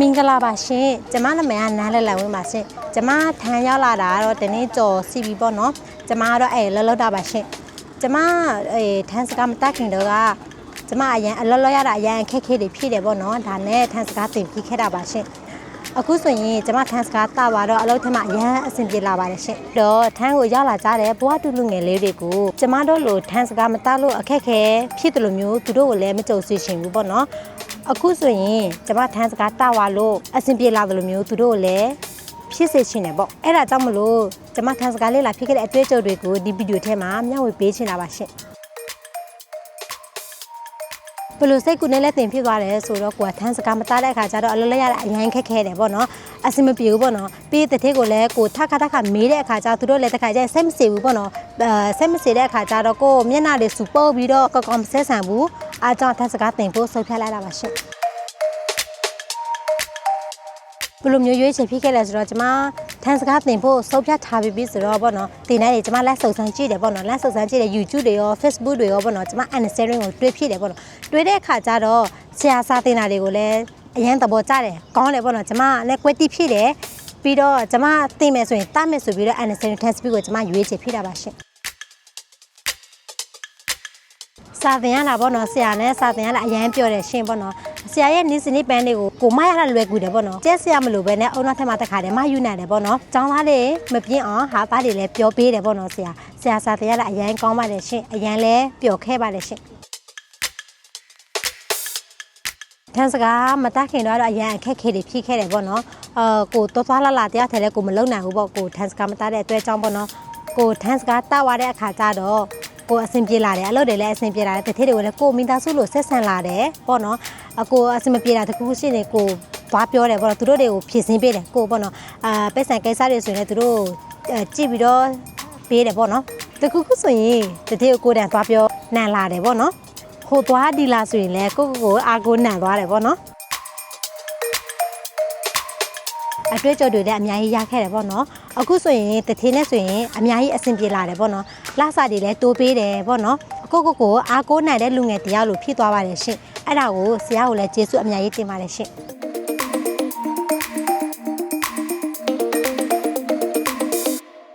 မင်္ဂလာပါရှင်ကျမနာမည်ကနန်းလက်လက်ဝင်းပါရှင်ကျမထမ်းရောက်လာတာကတော့တနေ့ကျော်စီပြီပေါ့နော်ကျမကတော့အဲလောလောတာပါရှင်ကျမအဲထမ်းစကားမတက်ခင်တော့ကကျမအရင်အလောလောရတာအရင်ခက်ခဲတွေဖြစ်တယ်ပေါ့နော်ဒါနဲ့ထမ်းစကားသင်ပြီးခဲ့တာပါရှင်အခုဆိုရင်ကျမထန်းစကားတာပါတော့အလုပ်ထက်မှအရန်အဆင်ပြေလာပါတယ်ရှင်။တော့ထန်းကိုရောက်လာကြတဲ့ဘဝတူလူငယ်လေးတွေကိုကျမတို့လိုထန်းစကားမတားလို့အခက်ခဲဖြစ်တယ်လို့မျိုးသူတို့ကိုလည်းမကြုံစေချင်ဘူးပေါ့နော်။ အခုဆိုရင်ကျမထန်းစကားတာပါလို့အဆင်ပြေလာတယ်လို့မျိုးသူတို့ကိုလည်းဖြစ်စေချင်တယ်ပေါ့။အဲ့ဒါကြောင့်မလို့ကျမထန်းစကားလေးလာဖြစ်ခဲ့တဲ့အတွေ့အကြုံတွေကိုဒီဗီဒီယိုထဲမှာမျှဝေပေးချင်တာပါရှင်။ဘယ်လိုစိတ်ကူနဲ့လဲတင်ဖြစ်သွားတယ်ဆိုတော့ကိုကထန်းစကားမတားတဲ့အခါကျတော့အလုပ်လိုက်ရတာအရင်ခက်ခဲတယ်ပေါ့နော်အဆင်မပြေဘူးပေါ့နော်ပြီးတဲ့တဲ့ကိုလည်းကိုထခါထခါမေးတဲ့အခါကျသူတို့လည်းတစ်ခါကျရင်စိတ်မစေဘူးပေါ့နော်အဲစိတ်မစေတဲ့အခါကျတော့ကိုမျက်နှာတွေစူပုတ်ပြီးတော့ကောက်ကောက်မဆဲဆန်ဘူး အားကြောင့်ထန်းစကားတင်ဖို့ဆုတ်ဖြတ်လိုက်တာပါရှင်ဘယ်လိုမျိုးရွေးချယ်ဖြစ်ခဲ့လဲဆိုတော့ကျမထန်းစကားတင်ဖို့စုပ်ဖြတ်ထားပြီးပြီဆိုတော့ပေါ့နော်တင်နေတယ်ကျမလက်စုပ်ဆန်းကြည့်တယ်ပေါ့နော်လက်စုပ်ဆန်းကြည့်တယ် YouTube တွေရော Facebook တွေရောပေါ့နော်ကျမ understanding ကိုတွေးဖြစ်တယ်ပေါ့နော်တွေးတဲ့အခါကျတော့ဆရာစာတင်တာတွေကိုလည်းအရင်သဘောကျတယ်ကောင်းတယ်ပေါ့နော်ကျမလည်းကွက်တိဖြစ်တယ်ပြီးတော့ကျမတင်မယ်ဆိုရင်တတ်မယ်ဆိုပြီးတော့ understanding test ကိုကျမရွေးချယ်ဖြစ်တာပါရှင် စာသင်ရတာပေါ့နော်ဆရာနဲ့စာသင်ရတာအရန်ပြောတယ်ရှင်းပေါ့နော်ဆရာရဲ့နေ့စဉ်နေ့ပန်းတွေကိုကိုမရတာလွယ်ကူတယ်ပေါ့နော်ကျက်ဆရာမလို့ပဲနဲ့အုံနောက်ထက်မှတစ်ခါတည်းမယူနိုင်တယ်ပေါ့နော်ចောင်းသားတွေမပြင်းအောင်ဟာသားတွေလည်းပျော်ပေးတယ်ပေါ့နော်ဆရာဆရာစာသင်ရတာအရန်ကောင်းပါတယ်ရှင်းအရန်လည်းပျော်ခဲ့ပါတယ်ရှင်းထန်းစကားမတက်ခင်တော့အရန်အခက်ခဲတွေဖြစ်ခဲ့တယ်ပေါ့နော်အာကိုသွားသွားလာလာတရားထဲလဲကိုမလုံနိုင်ဘူးပေါ့ကိုထန်းစကားမတက်တဲ့အတွက်ကြောင့်ပေါ့နော်ကိုထန်းစကားတက်သွားတဲ့အခါကျတော့ ကိုအဆင်ပြေလာတယ်အလုပ်တွေလည်းအဆင်ပြေလာတယ်တတိတွေကိုလည်းကိုမိသားစုလို့ဆက်ဆံလာတယ်ပေါ့နော်အကိုအဆင်မပြေတာတခုခုရှိနေကိုသွားပြောတယ်ပေါ့နော်သူတို့တွေကိုဖြည့်ဆင်းပေးတယ်ကိုပေါ့နော်အာပိတ်ဆန်ကိစ္စတွေဆိုရင်လည်းသူတို့ကြည့်ပြီးတော့ပေးတယ်ပေါ့နော်တခုခုဆိုရင်တတိကိုကိုတန်သွားပြောနန်လာတယ်ပေါ့နော်ဟိုသွားဒီလာဆိုရင်လည်းကိုကိုကိုအာကိုနန်သွားတယ်ပေါ့နော် အတွေ့အကြုံတွေလည်းအများကြီးရခဲ့တယ်ပေါ့နော်အခုဆိုရင်တထေးနဲ့ဆိုရင်အများကြီးအဆင်ပြေလာတယ်ပေါ့နော်လှစာတွေလည်းတိုးပေးတယ်ပေါ့နော်ကိုကိုကိုအားကိုးနိုင်တဲ့လူငယ်တရားလိုဖြစ်သွားပါတယ်ရှင်အဲ့ဒါကိုဆရာကိုလည်းကျေးဇူးအများကြီးတင်ပါတယ်ရှင်